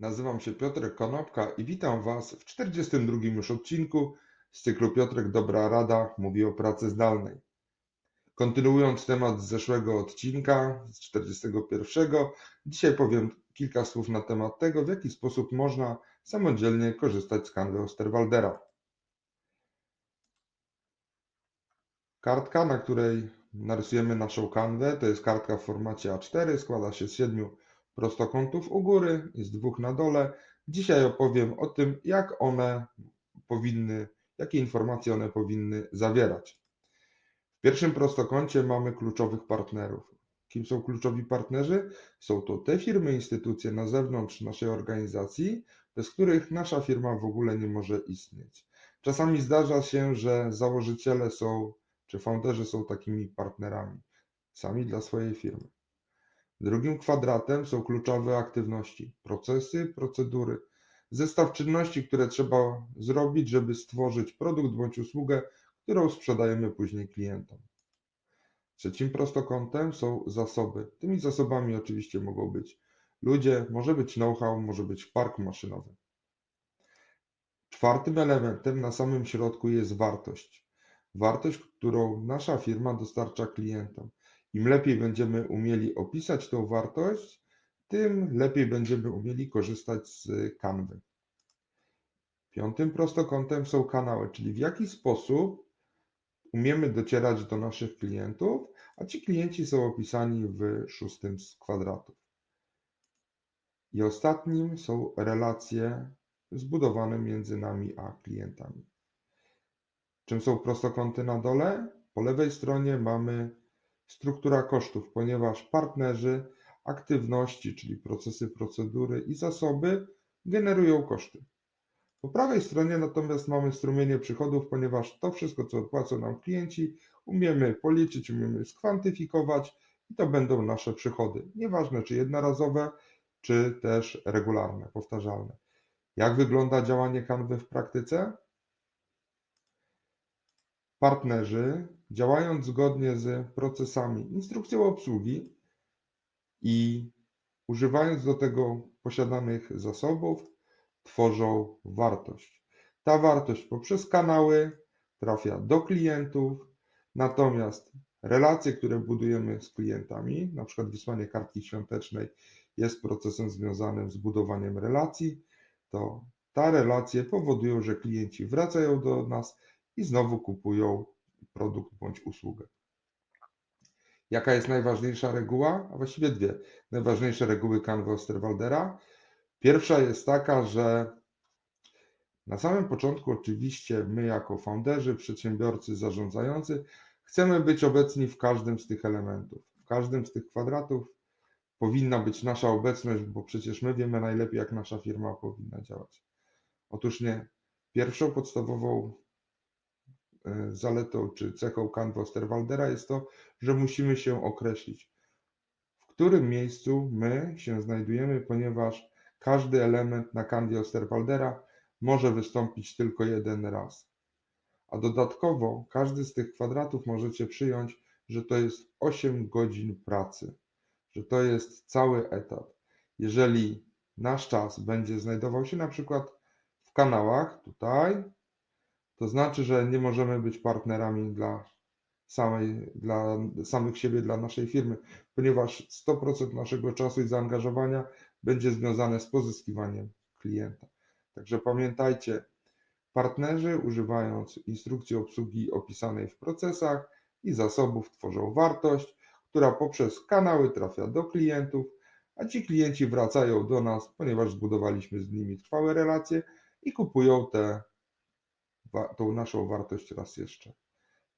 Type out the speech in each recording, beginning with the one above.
Nazywam się Piotrek Konopka i witam Was w 42 już odcinku z cyklu Piotrek Dobra Rada mówi o pracy zdalnej. Kontynuując temat z zeszłego odcinka, z 41, dzisiaj powiem kilka słów na temat tego, w jaki sposób można samodzielnie korzystać z kanwy Osterwaldera. Kartka, na której narysujemy naszą kanwę, to jest kartka w formacie A4, składa się z siedmiu prostokątów u góry z dwóch na dole. Dzisiaj opowiem o tym, jak one powinny, jakie informacje one powinny zawierać. W pierwszym prostokącie mamy kluczowych partnerów. Kim są kluczowi partnerzy? Są to te firmy, instytucje na zewnątrz naszej organizacji, bez których nasza firma w ogóle nie może istnieć. Czasami zdarza się, że założyciele są, czy founderzy są takimi partnerami, sami dla swojej firmy. Drugim kwadratem są kluczowe aktywności, procesy, procedury, zestaw czynności, które trzeba zrobić, żeby stworzyć produkt bądź usługę, którą sprzedajemy później klientom. Trzecim prostokątem są zasoby. Tymi zasobami oczywiście mogą być ludzie, może być know-how, może być park maszynowy. Czwartym elementem na samym środku jest wartość. Wartość, którą nasza firma dostarcza klientom. Im lepiej będziemy umieli opisać tą wartość, tym lepiej będziemy umieli korzystać z kanwy. Piątym prostokątem są kanały, czyli w jaki sposób umiemy docierać do naszych klientów, a ci klienci są opisani w szóstym z kwadratów. I ostatnim są relacje zbudowane między nami a klientami. Czym są prostokąty na dole? Po lewej stronie mamy struktura kosztów, ponieważ partnerzy, aktywności, czyli procesy, procedury i zasoby generują koszty. Po prawej stronie natomiast mamy strumienie przychodów, ponieważ to wszystko, co płacą nam klienci, umiemy policzyć, umiemy skwantyfikować i to będą nasze przychody. Nieważne, czy jednorazowe, czy też regularne, powtarzalne. Jak wygląda działanie kanwy w praktyce? Partnerzy, działając zgodnie z procesami, instrukcją obsługi i używając do tego posiadanych zasobów, tworzą wartość. Ta wartość poprzez kanały trafia do klientów, natomiast relacje, które budujemy z klientami, na przykład wysłanie kartki świątecznej jest procesem związanym z budowaniem relacji, to te relacje powodują, że klienci wracają do nas i znowu kupują produkt bądź usługę. Jaka jest najważniejsza reguła? A właściwie dwie. Najważniejsze reguły Canva Osterwaldera. Pierwsza jest taka, że na samym początku oczywiście my jako founderzy, przedsiębiorcy, zarządzający chcemy być obecni w każdym z tych elementów. W każdym z tych kwadratów powinna być nasza obecność, bo przecież my wiemy najlepiej, jak nasza firma powinna działać. Otóż nie. Pierwszą podstawową zaletą czy cechą Canva Osterwaldera jest to, że musimy się określić, w którym miejscu my się znajdujemy, ponieważ każdy element na kanwie Osterwaldera może wystąpić tylko jeden raz. A dodatkowo każdy z tych kwadratów możecie przyjąć, że to jest 8 godzin pracy, że to jest cały etat. Jeżeli nasz czas będzie znajdował się na przykład w kanałach tutaj, to znaczy, że nie możemy być partnerami dla samej, dla samych siebie, dla naszej firmy, ponieważ 100% naszego czasu i zaangażowania będzie związane z pozyskiwaniem klienta. Także pamiętajcie, partnerzy używając instrukcji obsługi opisanej w procesach i zasobów tworzą wartość, która poprzez kanały trafia do klientów, a ci klienci wracają do nas, ponieważ zbudowaliśmy z nimi trwałe relacje i kupują tę tą naszą wartość raz jeszcze.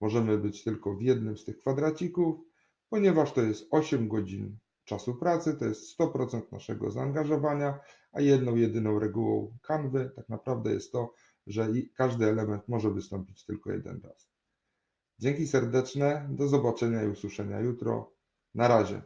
Możemy być tylko w jednym z tych kwadracików, ponieważ to jest 8 godzin czasu pracy, to jest 100% naszego zaangażowania, a jedną, jedyną regułą kanwy tak naprawdę jest to, że każdy element może wystąpić tylko jeden raz. Dzięki serdeczne, do zobaczenia i usłyszenia jutro. Na razie.